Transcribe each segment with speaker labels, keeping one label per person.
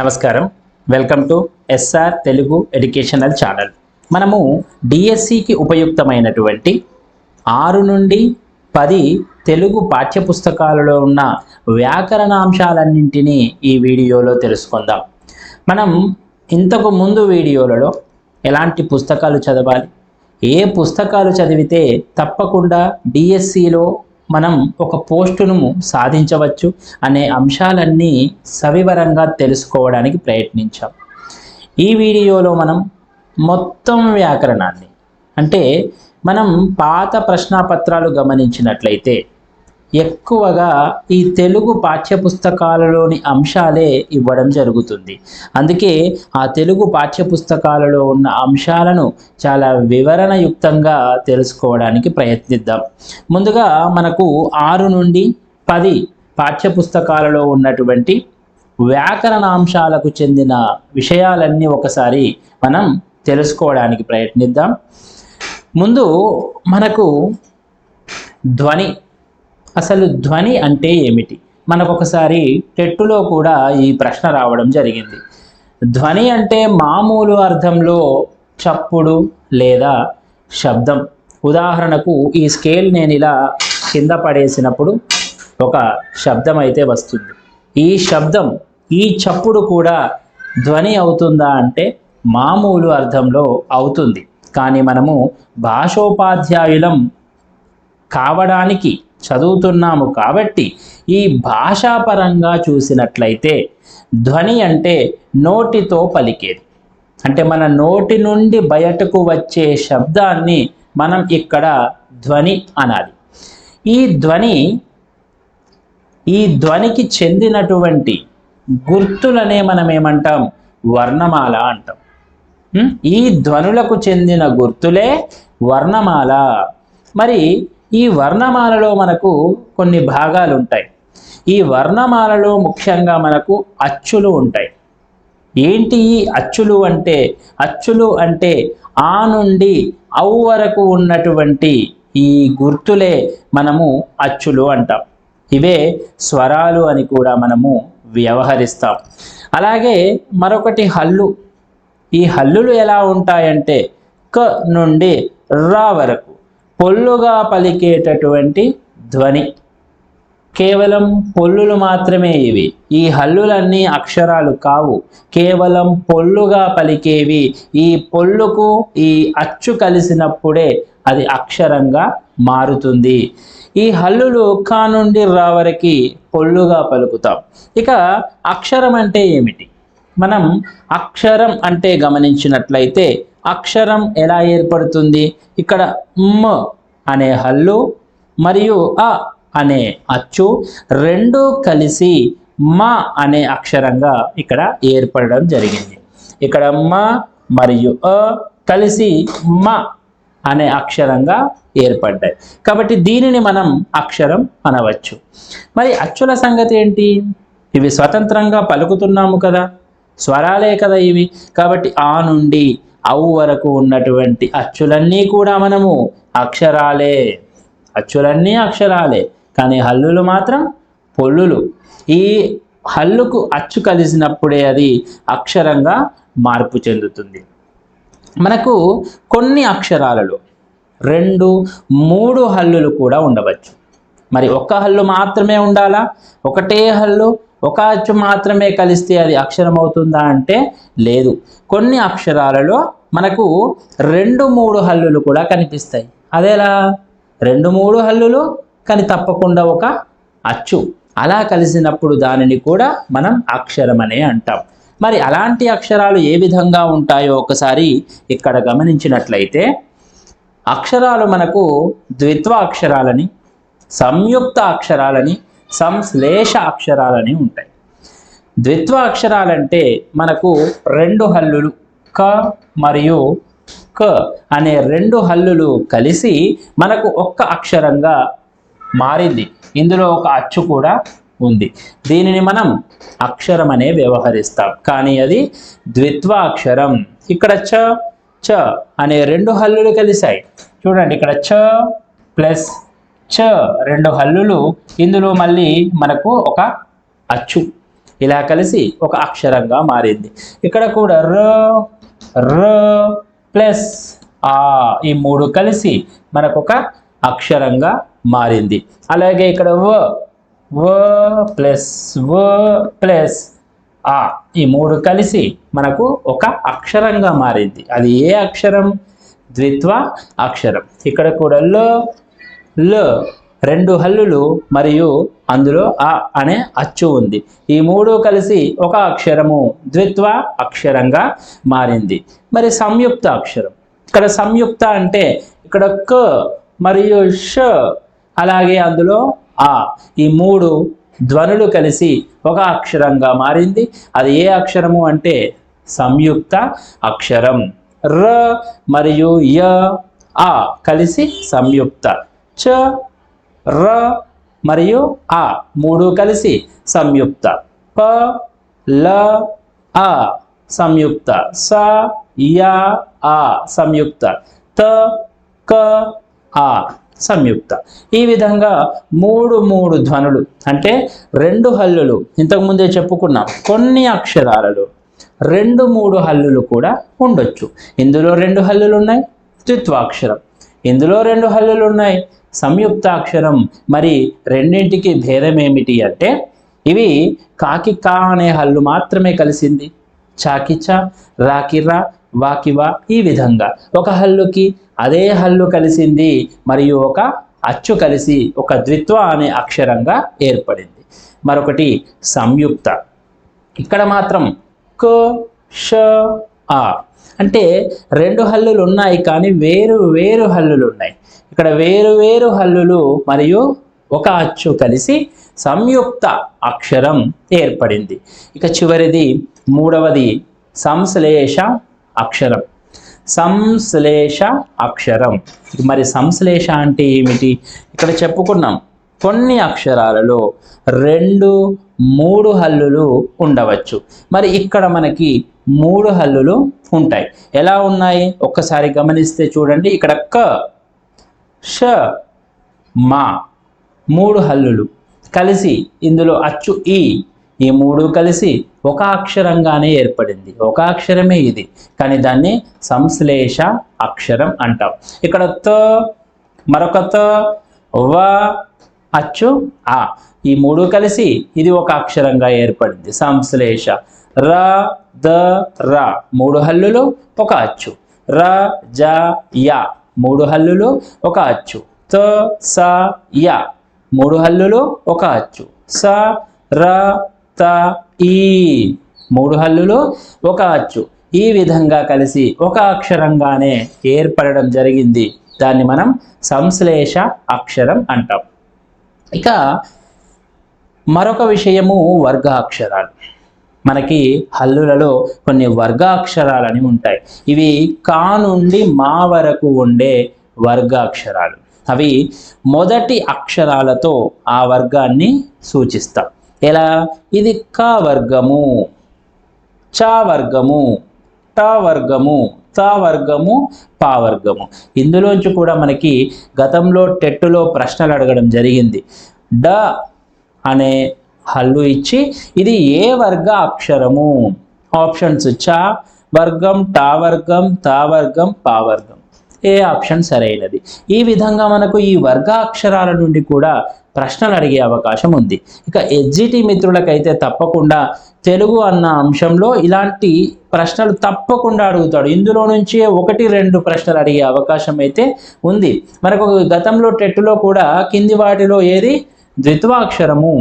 Speaker 1: నమస్కారం. Welcome to SR Telugu educational channel మనము డిఎస్సికి ఉపయుక్తమైనటువంటి ఆరు నుండి పది తెలుగు పాఠ్యపుస్తకాలలో ఉన్న వ్యాకరణాంశాలన్నింటినీ ఈ వీడియోలో తెలుసుకుందాం. మనం ఇంతకు ముందు వీడియోలలో ఎలాంటి పుస్తకాలు చదవాలి ఏ పుస్తకాలు చదివితే తప్పకుండా డిఎస్సిలో మనం ఒక పోస్టును సాధించవచ్చు అనే అంశాలన్నీ సవివరంగా తెలుసుకోవడానికి ప్రయత్నించాం. ఈ వీడియోలో మనం మొత్తం వ్యాకరణాన్ని అంటే మనం పాత ప్రశ్నాపత్రాలు గమనించినట్లయితే ఎక్కువగా ఈ తెలుగు పాఠ్యపుస్తకాలలోని అంశాలే ఇవ్వడం జరుగుతుంది. అందుకే ఆ తెలుగు పాఠ్యపుస్తకాలలో ఉన్న అంశాలను చాలా వివరణయుక్తంగా తెలుసుకోవడానికి ప్రయత్నిద్దాం. ముందుగా మనకు ఆరు నుండి పది పాఠ్యపుస్తకాలలో ఉన్నటువంటి వ్యాకరణాంశాలకు చెందిన విషయాలన్నీ ఒకసారి మనం తెలుసుకోవడానికి ప్రయత్నిద్దాం. ముందు మనకు ధ్వని అసలు ధ్వని అంటే ఏమిటి? మనకు ఒకసారి టెట్టులో కూడా ఈ ప్రశ్న రావడం జరిగింది. ధ్వని అంటే మామూలు అర్థంలో చప్పుడు లేదా శబ్దం. ఉదాహరణకు ఈ స్కేల్ నేను ఇలా కింద పడేసినప్పుడు ఒక శబ్దం అయితే వస్తుంది. ఈ శబ్దం ఈ చప్పుడు కూడా ధ్వని అవుతుందా అంటే మామూలు అర్థంలో అవుతుంది. కానీ మనము భాషోపాధ్యాయులం కావడానికి చదువుతున్నాము కాబట్టి ఈ భాషాపరంగా చూసినట్లయితే ధ్వని అంటే నోటితో పలికేది. అంటే మన నోటి నుండి బయటకు వచ్చే శబ్దాన్ని మనం ఇక్కడ ధ్వని అనాలి. ఈ ధ్వని ఈ ధ్వనికి చెందినటువంటి గుర్తులనే మనం ఏమంటాం? వర్ణమాల అంటాం. ఈ ధ్వనులకు చెందిన గుర్తులే వర్ణమాల. మరి ఈ వర్ణమాలలో మనకు కొన్ని భాగాలు ఉంటాయి ఈ వర్ణమాలలో ముఖ్యంగా మనకు అచ్చులు ఉంటాయి. ఏంటి ఈ అచ్చులు అంటే? అచ్చులు అంటే ఆ నుండి ఔ వరకు ఉన్నటువంటి ఈ గుర్తులే మనము అచ్చులు అంటాం. ఇవే స్వరాలు అని కూడా మనము వ్యవహరిస్తాం. అలాగే మరొకటి హల్లు. ఈ హల్లులు ఎలా ఉంటాయంటే క నుండి రా వరకు. పొల్లుగా పలికేటటువంటి ధ్వని. కేవలం పొల్లులు మాత్రమే ఇవి. ఈ హల్లులన్నీ అక్షరాలు కావు. కేవలం పొల్లుగా పలికేవి. ఈ పొల్లుకు ఈ అచ్చు కలిసినప్పుడే అది అక్షరంగా మారుతుంది. ఈ హల్లులు కా నుండి రా వరకు పొల్లుగా పలుకుతాం. ఇక అక్షరం అంటే ఏమిటి? మనం అక్షరం అంటే గమనించినట్లయితే అక్షరం ఎలా ఏర్పడుతుంది? ఇక్కడ మ్ అనే హల్లు మరియు అ అనే అచ్చు రెండు కలిసి మ అనే అక్షరంగా ఇక్కడ ఏర్పడడం జరిగింది. ఇక్కడ మ మరియు అ కలిసి మ అనే అక్షరంగా ఏర్పడ్డాయి. కాబట్టి దీనిని మనం అక్షరం అనవచ్చు. మరి అచ్చుల సంగతి ఏంటి? ఇవి స్వతంత్రంగా పలుకుతున్నాము కదా. స్వరాలే కదా ఇవి. కాబట్టి ఆ నుండి అవు వరకు ఉన్నటువంటి అచ్చులన్నీ కూడా మనము అక్షరాలే. అచ్చులన్నీ అక్షరాలే. కానీ హల్లులు మాత్రం పొల్లులు. ఈ హల్లుకు అచ్చు కలిసినప్పుడే అది అక్షరంగా మార్పు చెందుతుంది. మనకు కొన్ని అక్షరాలలో రెండు మూడు హల్లులు కూడా ఉండవచ్చు. మరి ఒక్క హల్లు మాత్రమే ఉండాలా? ఒకటే హల్లు ఒక అచ్చు మాత్రమే కలిస్తే అది అక్షరం అవుతుందా అంటే లేదు. కొన్ని అక్షరాలలో మనకు రెండు మూడు హల్లులు కూడా కనిపిస్తాయి. అదేలా? రెండు మూడు హల్లులు కానీ తప్పకుండా ఒక అచ్చు. అలా కలిసినప్పుడు దానిని కూడా మనం అక్షరమనే అంటాం. మరి అలాంటి అక్షరాలు ఏ విధంగా ఉంటాయో ఒకసారి ఇక్కడ గమనించినట్లయితే అక్షరాలు మనకు ద్విత్వ అక్షరాలని సంయుక్త అక్షరాలని సంశ్లేష అక్షరాలని ఉంటాయి. ద్విత్వ అక్షరాలంటే మనకు రెండు హల్లులు క మరియు క అనే రెండు హల్లులు కలిసి మనకు ఒక్క అక్షరంగా మారింది. ఇందులో ఒక అచ్చు కూడా ఉంది. దీనిని మనం అక్షరం అనే వ్యవహరిస్తాం. కానీ అది ద్విత్వ అక్షరం ఇక్కడ చ చ అనే రెండు హల్లులు కలిశాయి. చూడండి ఇక్కడ చ ప్లస్ చ రెండు హల్లులు. ఇందులో మళ్ళీ మనకు ఒక అచ్చు. ఇలా కలిసి ఒక అక్షరంగా మారింది. ఇక్కడ కూడా ర ర ప్లస్ ఆ ఈ మూడు కలిసి మనకు ఒక అక్షరంగా మారింది. అలాగే ఇక్కడ వ వ ప్లస్ వ ప్లస్ ఆ ఈ మూడు కలిసి మనకు ఒక అక్షరంగా మారింది. అది ఏ అక్షరం? ద్విత్వ అక్షరం. ఇక్కడ కూడా లో ల రెండు హల్లులు మరియు అందులో అ అనే అచ్చు ఉంది. ఈ మూడు కలిసి ఒక అక్షరము ద్విత్వ అక్షరంగా మారింది. మరి సంయుక్త అక్షరం. ఇక్కడ సంయుక్త అంటే ఇక్కడ క మరియు ష అలాగే అందులో ఆ ఈ మూడు ధ్వనులు కలిసి ఒక అక్షరంగా మారింది. అది ఏ అక్షరము అంటే సంయుక్త అక్షరం. ర మరియు య ఆ కలిసి సంయుక్త. చ ర మరియు ఆ మూడు కలిసి సంయుక్త. ప ల ఆ సంయుక్త. స య ఆ సంయుక్త. త క ఆ సంయుక్త. ఈ విధంగా మూడు మూడు ధ్వనులు అంటే రెండు హల్లులు ఇంతకుముందే చెప్పుకున్నాం కొన్ని అక్షరాలలో రెండు మూడు హల్లులు కూడా ఉండొచ్చు. ఇందులో రెండు హల్లులు ఉన్నాయి ద్విత్వాక్షరం. ఇందులో రెండు హల్లులు ఉన్నాయి సంయుక్తాక్షరం. మరి రెండింటికి భేదం ఏమిటి అంటే ఇవి కాకి కా అనే హల్లు మాత్రమే కలిసింది. చాకిచా రాకిరా వాకివా ఈ విధంగా. ఒక హల్లుకి అదే హల్లు కలిసింది మరియు ఒక అచ్చు కలిసి ఒక ద్విత్వ అనే అక్షరంగా ఏర్పడింది. మరొకటి సంయుక్త. ఇక్కడ మాత్రం క ష ఆ. అంటే రెండు హల్లులు ఉన్నాయి కానీ వేరు వేరు హల్లులు ఉన్నాయి ఇక్కడ వేరు వేరు హల్లులు మరియు ఒక అచ్చు కలిసి సంయుక్త అక్షరం ఏర్పడింది. ఇక చివరిది మూడవది సంశ్లేష అక్షరం. సంశ్లేష అక్షరం. మరి సంశ్లేష అంటే ఏమిటి? ఇక్కడ చెప్పుకున్నాం కొన్ని అక్షరాలలో రెండు మూడు హల్లులు ఉండవచ్చు. మరి ఇక్కడ మనకి మూడు హల్లులు ఉంటాయి. ఎలా ఉన్నాయి? ఒక్కసారి గమనిస్తే చూడండి. ఇక్కడ క ష మా మూడు హల్లులు కలిసి ఇందులో అచ్చు ఈ ఈ మూడు కలిసి ఒక అక్షరంగానే ఏర్పడింది. ఒక అక్షరమే ఇది. కానీ దాన్ని సంశ్లేష అక్షరం అంటాం. ఇక్కడ త మరొక త వ అచ్చు ఆ. ఈ మూడు కలిసి ఇది ఒక అక్షరంగా ఏర్పడింది. సంశ్లేష. ర ద ర. మూడు హల్లులు ఒక అచ్చు. ర జ య. మూడు హల్లులు ఒక అచ్చు. త స య. మూడు హల్లులు ఒక అచ్చు. స ర త ఈ. మూడు హల్లులు ఒక అచ్చు. ఈ విధంగా కలిసి ఒక అక్షరంగానే ఏర్పడడం జరిగింది. దాన్ని మనం సంశ్లేష అక్షరం అంటాం. ఇక మరొక విషయము వర్గ అక్షరాలు మనకి హల్లులలో కొన్ని వర్గాక్షరాలని ఉంటాయి. ఇవి కా నుండి మా వరకు ఉండే వర్గాక్షరాలు. అవి మొదటి అక్షరాలతో ఆ వర్గాన్ని సూచిస్తాం. ఎలా? ఇది క వర్గము చ వర్గము ట వర్గము త వర్గము పా వర్గము. ఇందులోంచి కూడా మనకి గతంలో టెట్టులో ప్రశ్నలు అడగడం జరిగింది. డ అనే హల్లు ఇచ్చి ఇది ఏ వర్గ అక్షరము? ఆప్షన్స్ చ వర్గం టా వర్గం తా వర్గం పా వర్గం. ఏ ఆప్షన్ సరైనది. ఈ విధంగా మనకు ఈ వర్గ అక్షరాల నుండి కూడా ప్రశ్నలు అడిగే అవకాశం ఉంది. ఇక ఎస్జిటి మిత్రులకైతే తప్పకుండా తెలుగు అన్న అంశంలో ఇలాంటి ప్రశ్నలు తప్పకుండా అడుగుతాడు. ఇందులో నుంచి ఒకటి రెండు ప్రశ్నలు అడిగే అవకాశం అయితే ఉంది. మనకు గతంలో టెట్టులో కూడా కింది వాటిలో ఏది? ద్విత్వాక్షరము.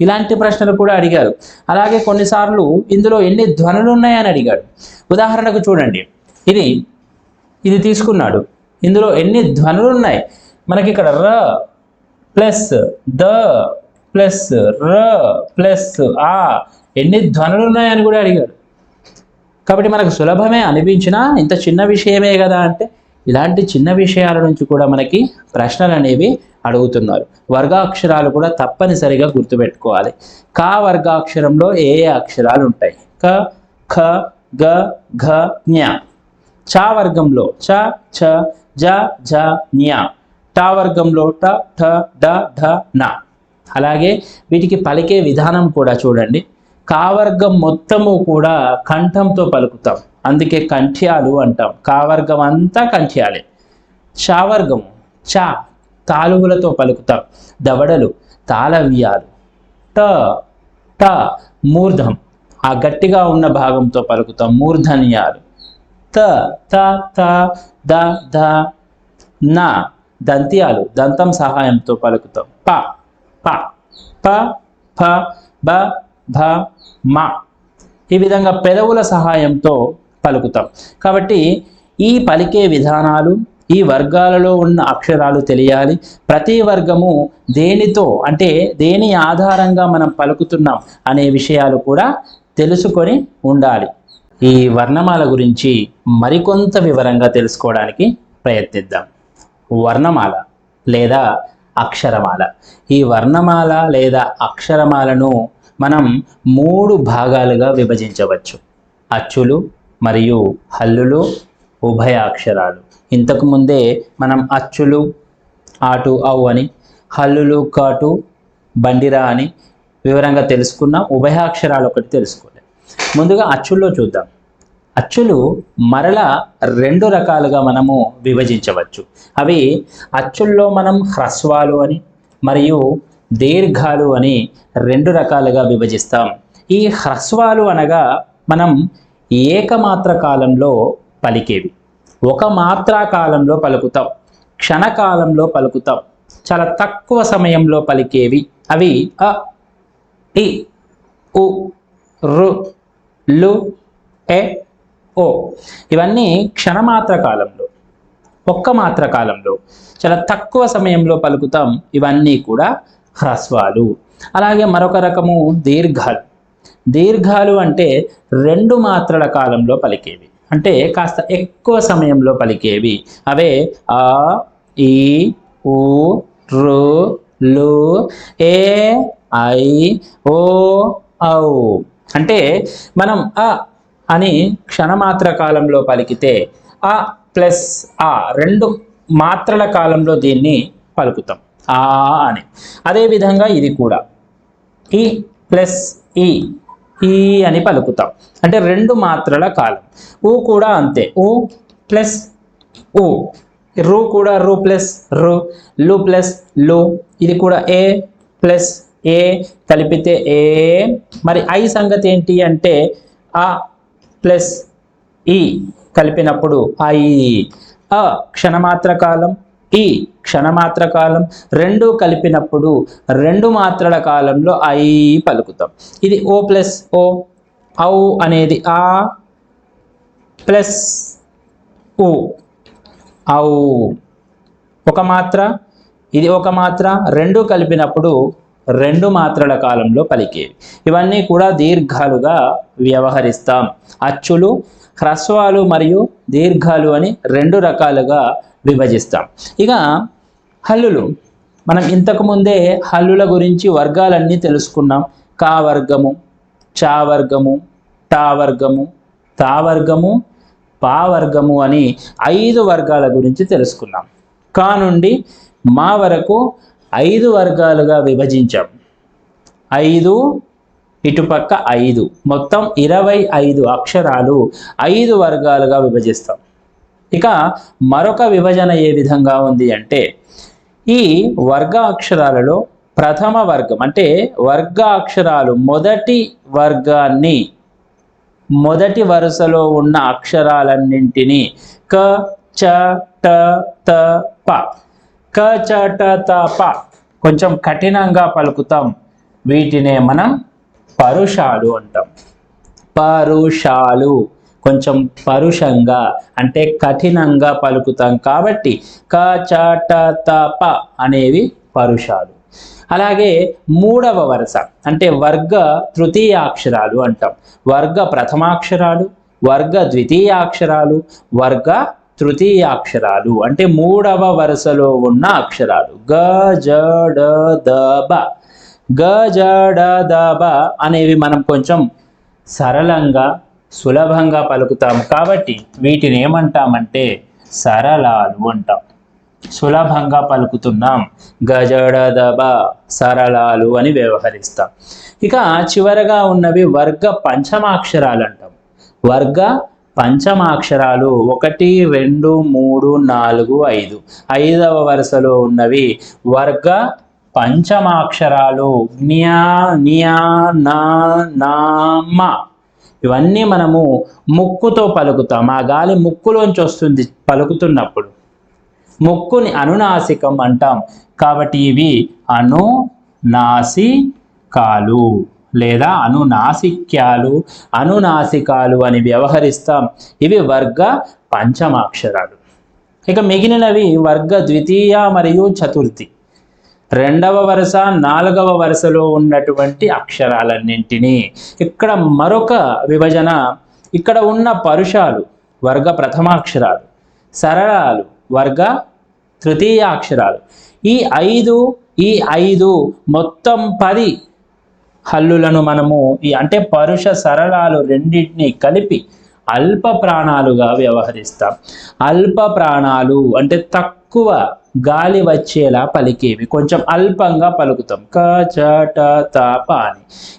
Speaker 1: ఇలాంటి ప్రశ్నలు కూడా అడిగారు. అలాగే కొన్నిసార్లు ఇందులో ఎన్ని ధ్వనులు ఉన్నాయని అడిగాడు. ఉదాహరణకు చూడండి. ఇది ఇది తీసుకున్నాడు. ఇందులో ఎన్ని ధ్వనులు ఉన్నాయి మనకి ఇక్కడ ర ప్లస్ ద ప్లస్ ర ప్లస్ ఆ ఎన్ని ధ్వనులు ఉన్నాయని కూడా అడిగాడు. కాబట్టి మనకు సులభమే అనిపించినా ఇంత చిన్న విషయమే కదా అంటే ఇలాంటి చిన్న విషయాల నుంచి కూడా మనకి ప్రశ్నలు అనేవి అడుగుతున్నారు. వర్గాక్షరాలు కూడా తప్పనిసరిగా గుర్తుపెట్టుకోవాలి. కా వర్గాక్షరంలో ఏ ఏ అక్షరాలు ఉంటాయి? క ఖ గ ఘ జ్ఞ చా వర్గంలో చ ఛ జ ఝ జ్ఞ టా వర్గంలో ట ఠ డ ఢ న. అలాగే వీటికి పలికే విధానం కూడా చూడండి. కావర్గం మొత్తము కూడా కంఠంతో పలుకుతాం. అందుకే కంఠ్యాలు అంటాం. కావర్గం అంతా కంఠ్యాలే. చావర్గము చా తాలువులతో పలుకుతాం. దవడలు తాళవ్యాలు ట ట మూర్ధం. ఆ గట్టిగా ఉన్న భాగంతో పలుకుతాం. మూర్ధన్యాలు. త త త ద ద నా దంత్యాలు. దంతం సహాయంతో పలుకుతాం. ప ప ప ఫ బ భ మ. ఈ విధంగా పెదవుల సహాయంతో పలుకుతాం. కాబట్టి ఈ పలికే విధానాలు ఈ వర్గాలలో ఉన్న అక్షరాలు తెలియాలి. ప్రతి వర్గము దేనితో అంటే దేని ఆధారంగా మనం పలుకుతున్నాం అనే విషయాలు కూడా తెలుసుకొని ఉండాలి. ఈ వర్ణమాల గురించి మరికొంత వివరంగా తెలుసుకోవడానికి ప్రయత్నిద్దాం. వర్ణమాల లేదా అక్షరమాల. ఈ వర్ణమాల లేదా అక్షరమాలను మనం మూడు భాగాలుగా విభజించవచ్చు. అచ్చులు మరియు హల్లులు ఉభయ అక్షరాలు. ఇంతకు ముందే మనం అచ్చులు ఆటు అవు అని హల్లులు కాటు బండిరా అని వివరంగా తెలుసుకున్న ఉభయ అక్షరాలు ఒకటి తెలుసుకోలేదు ముందుగా అచ్చుల్లో చూద్దాం. అచ్చులు మరల రెండు రకాలుగా మనము విభజించవచ్చు. అవి అచ్చుల్లో మనం హ్రస్వాలు అని మరియు దీర్ఘాలు అని రెండు రకాలుగా విభజిస్తాం. ఈ హ్రస్వాలు అనగా మనం ఏకమాత్ర కాలంలో పలికేవి. ఒక మాత్రా కాలంలో పలుకుతాం. క్షణకాలంలో పలుకుతాం. చాలా తక్కువ సమయంలో పలికేవి. అవి అ ఇ ఉ రు లు ఎ ఓ. ఇవన్నీ క్షణమాత్ర కాలంలో ఒక్క మాత్ర కాలంలో చాలా తక్కువ సమయంలో పలుకుతాం. ఇవన్నీ కూడా హ్రస్వాలు. అలాగే మరొక రకము దీర్ఘాలు. దీర్ఘాలు అంటే రెండు మాత్రల కాలంలో పలికేవి. అంటే కాస్త ఎక్కువ సమయంలో పలికేవి. అవే ఆ ఈ ఊ రు లు ఏ ఐ ఓ ఔ. అంటే మనం అ అని క్షణమాత్ర కాలంలో పలికితే ఆ ప్లస్ ఆ రెండు మాత్రల కాలంలో దీన్ని పలుకుతాం. ఆ అని. అదేవిధంగా ఇది కూడా. ఈ ప్లస్ ఈ ఈ అని పలుకుతాం. అంటే రెండు మాత్రల కాలం. ఊ కూడా అంతే. ఊ ప్లస్ ఊ. రు కూడా రు ప్లస్ రు. లు ప్లస్లు. ఇది కూడా ఏ ప్లస్ ఏ కలిపితే ఏ. మరి ఐ సంగతి ఏంటి అంటే ఆ ప్లస్ ఈ కలిపినప్పుడు ఐ. అ క్షణమాత్ర కాలం. ఈ క్షణమాత్ర కాలం రెండు కలిపినప్పుడు రెండు మాత్రల కాలంలో ఐ పలుకుతాం. ఇది ఓ ప్లస్ ఓ ఔ అనేది ఆ ప్లస్ ఉ ఔ. ఒక మాత్ర ఇది ఒక మాత్ర రెండు కలిపినప్పుడు రెండు మాత్రల కాలంలో పలికేవి. ఇవన్నీ కూడా దీర్ఘాలుగా వ్యవహరిస్తాం. అచ్చులు హ్రస్వాలు మరియు దీర్ఘాలు అని రెండు రకాలుగా విభజిస్తాం. ఇక హల్లులు. మనం ఇంతకు ముందే హల్లుల గురించి వర్గాలన్నీ తెలుసుకున్నాం. కా వర్గము చా వర్గము టా వర్గము తా వర్గము పా వర్గము అని ఐదు వర్గాల గురించి తెలుసుకున్నాం. కా నుండి మా వరకు ఐదు వర్గాలుగా విభజించాం. ఐదు ఇటుపక్క ఐదు. మొత్తం ఇరవై ఐదు అక్షరాలు ఐదు వర్గాలుగా విభజిస్తాం. ఇక మరొక విభజన ఏ విధంగా ఉంది అంటే ఈ వర్గ అక్షరాలలో ప్రథమ వర్గం అంటే వర్గ అక్షరాలు మొదటి వర్గాన్ని మొదటి వరుసలో ఉన్న అక్షరాలన్నింటినీ క చ ట త ప. క చ ట త ప. కొంచెం కఠినంగా పలుకుతాం. వీటినే మనం పరుషాలు అంటాం. పరుషాలు. కొంచెం పరుషంగా అంటే కఠినంగా పలుకుతాం కాబట్టి క చ తప అనేవి పరుషాలు. అలాగే మూడవ వరుస అంటే వర్గ తృతీయాక్షరాలు అంటాం. వర్గ ప్రథమాక్షరాలు వర్గ ద్వితీయాక్షరాలు వర్గ తృతీయాక్షరాలు అంటే మూడవ వరుసలో ఉన్న అక్షరాలు. గ జ డ ద బ. గ జ డ ద బ అనేవి మనం కొంచెం సరళంగా సులభంగా పలుకుతాం కాబట్టి వీటిని ఏమంటామంటే సరళాలు అంటాం. సులభంగా పలుకుతున్నాం. గజడదబ సరళాలు అని వ్యవహరిస్తాం. ఇక చివరగా ఉన్నవి వర్గ పంచమాక్షరాలు అంటాం వర్గ పంచమాక్షరాలు ఒకటి రెండు మూడు నాలుగు ఐదు. ఐదవ వరుసలో ఉన్నవి వర్గ పంచమాక్షరాలు జ్ఞా న్యా నా నా మా ఇవన్నీ మనము ముక్కుతో పలుకుతాం. ఆ గాలి ముక్కులోంచి వస్తుంది పలుకుతున్నప్పుడు. ముక్కుని అనునాసికం అంటాం. కాబట్టి ఇవి అనునాసికాలు లేదా అనునాసిక్యాలు అనునాసికాలు అని వ్యవహరిస్తాం. ఇవి వర్గ పంచమాక్షరాలు. ఇక మిగిలినవి వర్గ ద్వితీయ మరియు చతుర్థి. రెండవ వరుస నాలుగవ వరుసలో ఉన్నటువంటి అక్షరాలన్నింటినీ. ఇక్కడ మరొక విభజన ఇక్కడ ఉన్న పరుషాలు వర్గ ప్రథమాక్షరాలు. సరళాలు వర్గ తృతీయ అక్షరాలు ఈ ఐదు ఈ ఐదు మొత్తం పది హల్లులను మనము ఈ అంటే పరుష సరళాలు రెండింటిని కలిపి అల్ప ప్రాణాలుగా వ్యవహరిస్తాం. అల్ప ప్రాణాలు అంటే తక్కువ గాలి వచ్చేలా పలికేవి. కొంచెం అల్పంగా పలుకుతాం. క చ ట త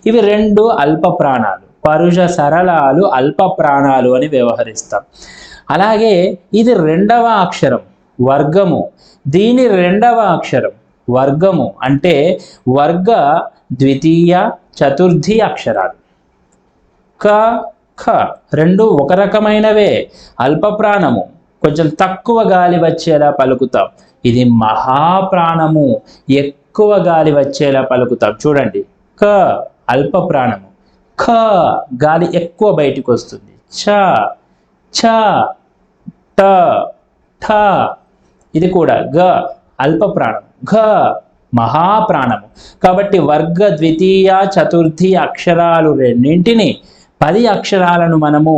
Speaker 1: ఇవి రెండు అల్ప ప్రాణాలు. పరుష సరళాలు అల్ప ప్రాణాలు అని వ్యవహరిస్తాం. అలాగే ఇది రెండవ అక్షరం వర్గము. దీని రెండవ అక్షరం వర్గము. అంటే వర్గ ద్వితీయ చతుర్థి అక్షరాలు. క ఖ రెండు ఒక రకమైనవే. అల్ప ప్రాణము. కొంచెం తక్కువ గాలి వచ్చేలా పలుకుతాం. ఇది మహాప్రాణము. ఎక్కువ గాలి వచ్చేలా పలుకుతాం. చూడండి. క అల్ప ప్రాణము ఖ గాలి ఎక్కువ బయటికి వస్తుంది ఛ ఛ ట ఠ ఇది కూడా గ అల్ప ప్రాణం ఘ మహాప్రాణము. కాబట్టి వర్గ ద్వితీయ చతుర్థి అక్షరాలు రెండింటిని పది అక్షరాలను మనము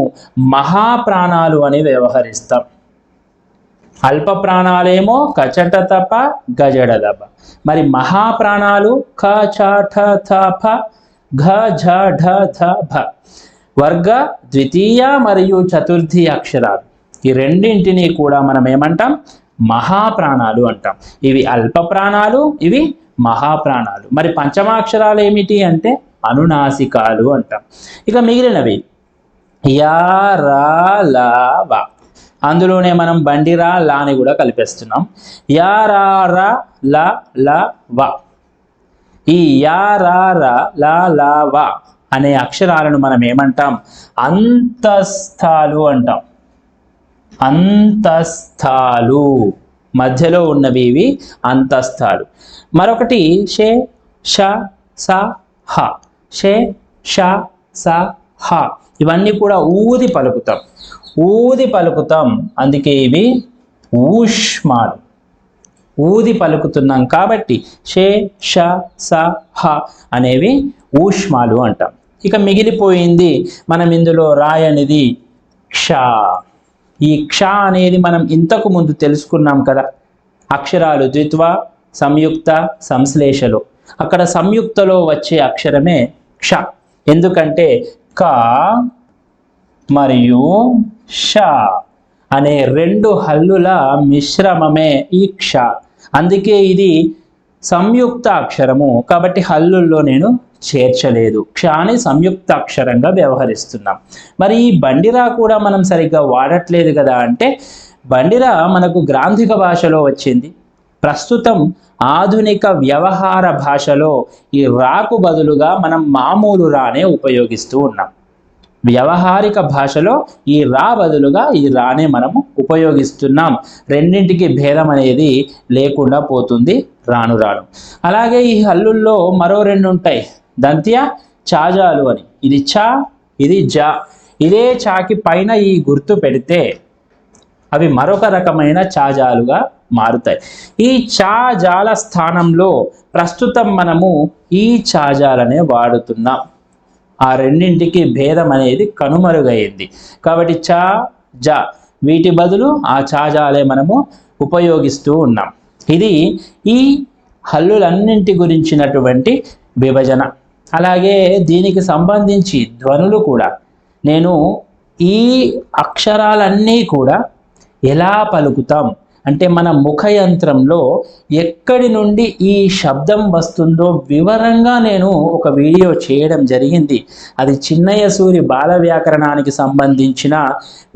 Speaker 1: మహాప్రాణాలు అని వ్యవహరిస్తాం. అల్ప ప్రాణాలేమో కచట తప గజడ దప. మరి మహాప్రాణాలు క చ ఠ ఘ ఝ ఢ భ. వర్గ ద్వితీయ మరియు చతుర్థి అక్షరాలు. ఈ రెండింటిని కూడా మనం ఏమంటాం? మహాప్రాణాలు అంటాం. ఇవి అల్ప ప్రాణాలు ఇవి మహాప్రాణాలు. మరి పంచమాక్షరాలు ఏమిటి అంటే అనునాసికాలు అంటాం. ఇక మిగిలినవి. యా రా లా వా. అందులోనే మనం బండిరా లా అని కూడా కలిపేస్తున్నాం. యా రా రా లా లా వా. ఈ యా రా రా లా లా వా అనే అక్షరాలను మనం ఏమంటాం? అంతస్థాలు అంటాం. అంతస్థాలు. మధ్యలో ఉన్నవి ఇవి అంతస్థాలు. మరొకటి షే ష స హ. షే ష స హ. ఇవన్నీ కూడా ఊది పలుకుతాం. ఊది పలుకుతాం. అందుకే ఇవి ఊష్మాలు. ఊది పలుకుతున్నాం కాబట్టి షే ష స హ అనేవి ఊష్మాలు అంటాం. ఇక మిగిలిపోయింది మనం ఇందులో రాయనిది క్ష. ఈ క్ష అనేది మనం ఇంతకు ముందు తెలుసుకున్నాం కదా. అక్షరాలు ద్విత్వ సంయుక్త సంశ్లేషలు. అక్కడ సంయుక్తలో వచ్చే అక్షరమే క్ష. ఎందుకంటే క మరియు ష అనే రెండు హల్లుల మిశ్రమమే ఈ క్ష. అందుకే ఇది సంయుక్త అక్షరము కాబట్టి హల్లుల్లో నేను చేర్చలేదు. క్షాని సంయుక్త అక్షరంగా వ్యవహరిస్తున్నాం. మరి ఈ బండిరా కూడా మనం సరిగ్గా వాడట్లేదు కదా అంటే బండిరా మనకు గ్రాంధిక భాషలో వచ్చింది. ప్రస్తుతం ఆధునిక వ్యవహార భాషలో ఈ రాకు బదులుగా మనం మామూలు రానే ఉపయోగిస్తూ ఉన్నాం. వ్యవహారిక భాషలో ఈ రా బదులుగా ఈ రానే మనము ఉపయోగిస్తున్నాం. రెండింటికి భేదం అనేది లేకుండా పోతుంది రాను రాను. అలాగే ఈ హల్లుల్లో మరో రెండు ఉంటాయి దంత్య చాజాలు అని. ఇది చా ఇది జా. ఇదే చాకి పైన ఈ గుర్తు పెడితే అవి మరొక రకమైన చాజాలుగా మారుతాయి. ఈ చాజాల స్థానంలో ప్రస్తుతం మనము ఈ చాజాలనే వాడుతున్నాం. ఆ రెండింటికి భేదం అనేది కనుమరుగైంది. కాబట్టి చా జా వీటి బదులు ఆ చాజాలే మనము ఉపయోగిస్తూ ఉన్నాం. ఇది ఈ హల్లులన్నింటి గురించినటువంటి విభజన. అలాగే దీనికి సంబంధించి ధ్వనులు కూడా. నేను ఈ అక్షరాలన్నీ కూడా ఎలా పలుకుతాం? అంటే మన ముఖ యంత్రంలో ఎక్కడి నుండి ఈ శబ్దం వస్తుందో వివరంగా నేను ఒక వీడియో చేయడం జరిగింది. అది చిన్నయ్య సూరి బాల వ్యాకరణానికి సంబంధించిన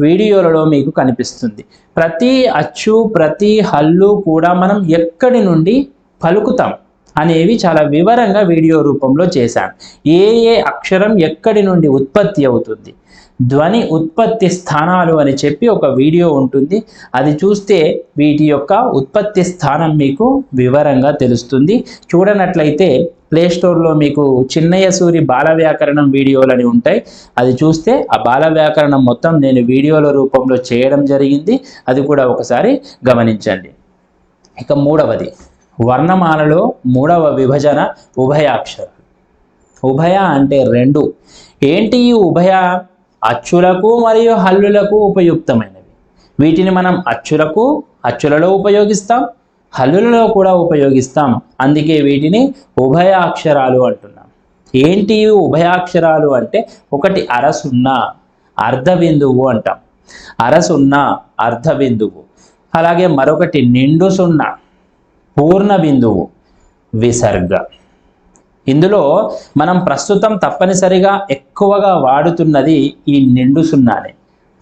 Speaker 1: వీడియోలలో మీకు కనిపిస్తుంది. ప్రతి అచ్చు ప్రతి హల్లు కూడా మనం ఎక్కడి నుండి పలుకుతాం అనేవి చాలా వివరంగా వీడియో రూపంలో చేశాను. ఏ ఏ అక్షరం ఎక్కడి నుండి ఉత్పత్తి అవుతుంది? ధ్వని ఉత్పత్తి స్థానాలు అని చెప్పి ఒక వీడియో ఉంటుంది. అది చూస్తే వీటి యొక్క ఉత్పత్తి స్థానం మీకు వివరంగా తెలుస్తుంది. చూడనట్లయితే ప్లే స్టోర్లో మీకు చిన్నయ్య సూరి బాల వ్యాకరణం వీడియోలని ఉంటాయి. అది చూస్తే ఆ బాల వ్యాకరణం మొత్తం నేను వీడియోల రూపంలో చేయడం జరిగింది. అది కూడా ఒకసారి గమనించండి. ఇక మూడవది వర్ణమాలలో మూడవ విభజన ఉభయాక్షరం ఉభయ అంటే రెండు. ఏంటి ఈ ఉభయ? అచ్చులకు మరియు హల్లులకు ఉపయుక్తమైనవి. వీటిని మనం అచ్చులకు అచ్చులలో ఉపయోగిస్తాం హల్లులలో కూడా ఉపయోగిస్తాం. అందుకే వీటిని ఉభయ అక్షరాలు అంటున్నాం. ఏంటి ఉభయాక్షరాలు అంటే ఒకటి అరసున్నా అర్ధ బిందువు అంటాం. అరసున్నా అర్ధ బిందువు అలాగే మరొకటి నిండు సున్నా పూర్ణ బిందువు విసర్గ. ఇందులో మనం ప్రస్తుతం తప్పనిసరిగా ఎక్కువగా వాడుతున్నది ఈ నిండు సున్నానే.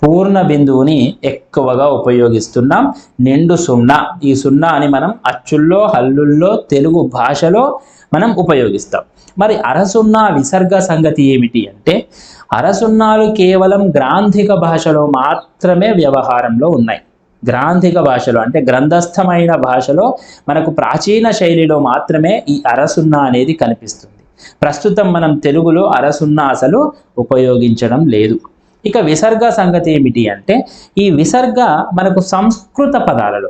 Speaker 1: పూర్ణ బిందువుని ఎక్కువగా ఉపయోగిస్తున్నాం. నిండు సున్నా. ఈ సున్నా అని మనం అచ్చుల్లో హల్లుల్లో తెలుగు భాషలో మనం ఉపయోగిస్తాం. మరి అరసున్నా విసర్గ సంగతి ఏమిటి అంటే అరసున్నాలు కేవలం గ్రాంధిక భాషలో మాత్రమే వ్యవహారంలో ఉన్నాయి. గ్రాంధిక భాషలో అంటే గ్రంథస్థమైన భాషలో మనకు ప్రాచీన శైలిలో మాత్రమే ఈ అరసున్నా అనేది కనిపిస్తుంది. ప్రస్తుతం మనం తెలుగులో అరసున్నా అసలు ఉపయోగించడం లేదు. ఇక విసర్గ సంగతి ఏమిటి అంటే ఈ విసర్గ మనకు సంస్కృత పదాలలో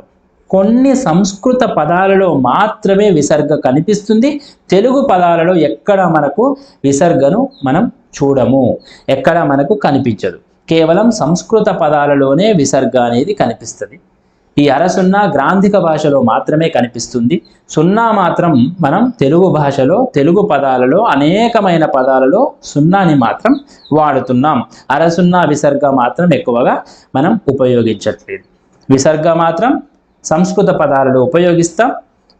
Speaker 1: కొన్ని సంస్కృత పదాలలో మాత్రమే విసర్గ కనిపిస్తుంది. తెలుగు పదాలలో ఎక్కడ మనకు విసర్గను మనం చూడము ఎక్కడ మనకు కనిపించదు. కేవలం సంస్కృత పదాలలోనే విసర్గ అనేది కనిపిస్తుంది. ఈ అర సున్నా గ్రాంధిక భాషలో మాత్రమే కనిపిస్తుంది. సున్నా మాత్రం మనం తెలుగు భాషలో తెలుగు పదాలలో అనేకమైన పదాలలో సున్నాని మాత్రం వాడుతున్నాం. అర సున్నా విసర్గ మాత్రం ఎక్కువగా మనం ఉపయోగించట్లేదు. విసర్గ మాత్రం సంస్కృత పదాలలో ఉపయోగిస్తాం.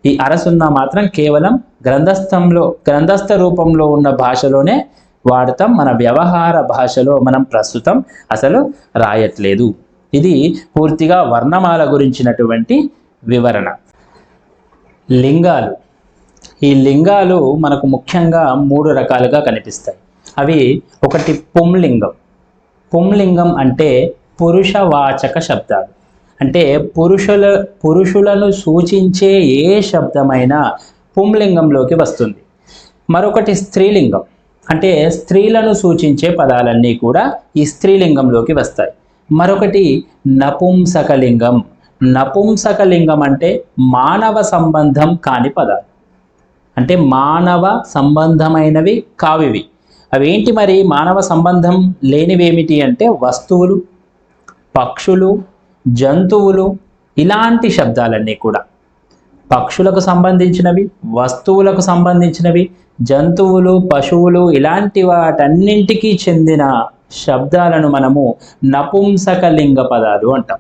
Speaker 1: ఈ అరసున్నా మాత్రం కేవలం గ్రంథస్థంలో గ్రంథస్థ రూపంలో ఉన్న భాషలోనే వాడతాం. మన వ్యవహార భాషలో మనం ప్రస్తుతం అసలు రాయట్లేదు. ఇది పూర్తిగా వర్ణమాల గురించినటువంటి వివరణ. లింగాలు. ఈ లింగాలు మనకు ముఖ్యంగా మూడు రకాలుగా కనిపిస్తాయి. అవి ఒకటి పుంలింగం. పుంలింగం అంటే పురుషవాచక శబ్దాలు. అంటే పురుషుల పురుషులను సూచించే ఏ శబ్దమైనా పుంలింగంలోకి వస్తుంది. మరొకటి స్త్రీలింగం. అంటే స్త్రీలను సూచించే పదాలన్నీ కూడా ఈ స్త్రీలింగంలోకి వస్తాయి. మరొకటి నపుంసకలింగం. నపుంసకలింగం అంటే మానవ సంబంధం కాని పదాలు. అంటే మానవ సంబంధమైనవి కావివి. అవేంటి మరి? మానవ సంబంధం లేనివేమిటి అంటే వస్తువులు పక్షులు జంతువులు ఇలాంటి శబ్దాలన్నీ కూడా. పక్షులకు సంబంధించినవి వస్తువులకు సంబంధించినవి జంతువులు పశువులు ఇలాంటి వాటన్నింటికీ చెందిన శబ్దాలను మనము నపుంసకలింగ పదాలు అంటాం.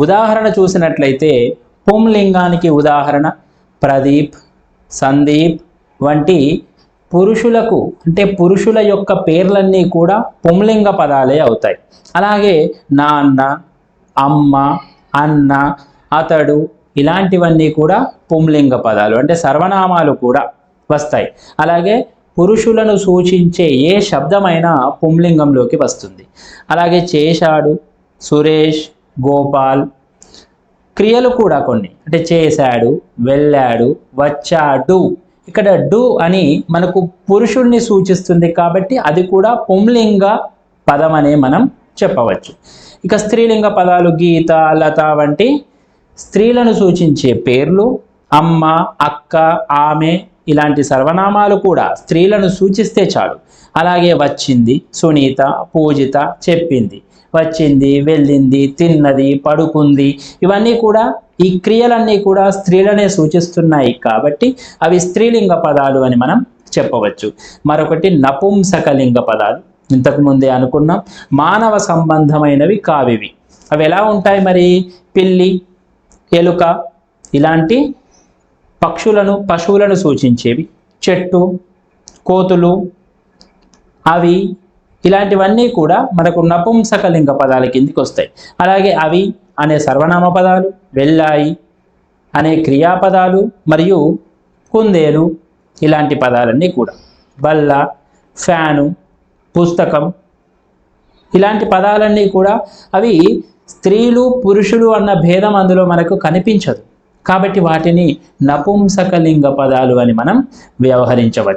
Speaker 1: ఉదాహరణ చూసినట్లయితే పుంలింగానికి ఉదాహరణ ప్రదీప్ సందీప్ వంటి పురుషులకు అంటే పురుషుల యొక్క పేర్లన్నీ కూడా పుంలింగ పదాలే అవుతాయి. అలాగే నాన్న అమ్మ అన్న అతడు ఇలాంటివన్నీ కూడా పుంలింగ పదాలు అంటే సర్వనామాలు కూడా. వస్తాయి. అలాగే పురుషులను సూచించే ఏ శబ్దమైనా పుంలింగంలోకి వస్తుంది. అలాగే చేశాడు సురేష్ గోపాల్ క్రియలు కూడా కొన్ని. అంటే చేశాడు వెళ్ళాడు వచ్చాడు. ఇక్కడ డు అని మనకు పురుషుణ్ణి సూచిస్తుంది కాబట్టి అది కూడా పుంలింగ పదం అనే మనం చెప్పవచ్చు. ఇక స్త్రీలింగ పదాలు గీత లత వంటి స్త్రీలను సూచించే పేర్లు అమ్మ అక్క ఆమె ఇలాంటి సర్వనామాలు కూడా స్త్రీలను సూచిస్తే చాలు. అలాగే వచ్చింది సునీత పూజిత చెప్పింది. వచ్చింది వెళ్ళింది తిన్నది పడుకుంది. ఇవన్నీ కూడా ఈ క్రియలన్నీ కూడా స్త్రీలనే సూచిస్తున్నాయి కాబట్టి అవి స్త్రీలింగ పదాలు అని మనం చెప్పవచ్చు. మరొకటి నపుంసకలింగ పదాలు. ఇంతకు ముందే అనుకున్నాం మానవ సంబంధమైనవి కావివి. అవి ఎలా ఉంటాయి మరి? పిల్లి ఎలుక ఇలాంటి పక్షులను పశువులను సూచించేవి. చెట్టు కోతులు అవి ఇలాంటివన్నీ కూడా మనకు నపుంసకలింగ పదాల కిందికి వస్తాయి. అలాగే అవి అనే సర్వనామ పదాలు వెళ్ళాయి అనే క్రియాపదాలు మరియు కుందేలు ఇలాంటి పదాలన్నీ కూడా. బల్ల ఫ్యాను పుస్తకం ఇలాంటి పదాలన్నీ కూడా అవి స్త్రీలు పురుషులు అన్న భేదం అందులో మనకు కనిపించదు. కాబట్టి వాటిని నపుంసకలింగ పదాలు అని మనం వ్యవహరించవచ్చు.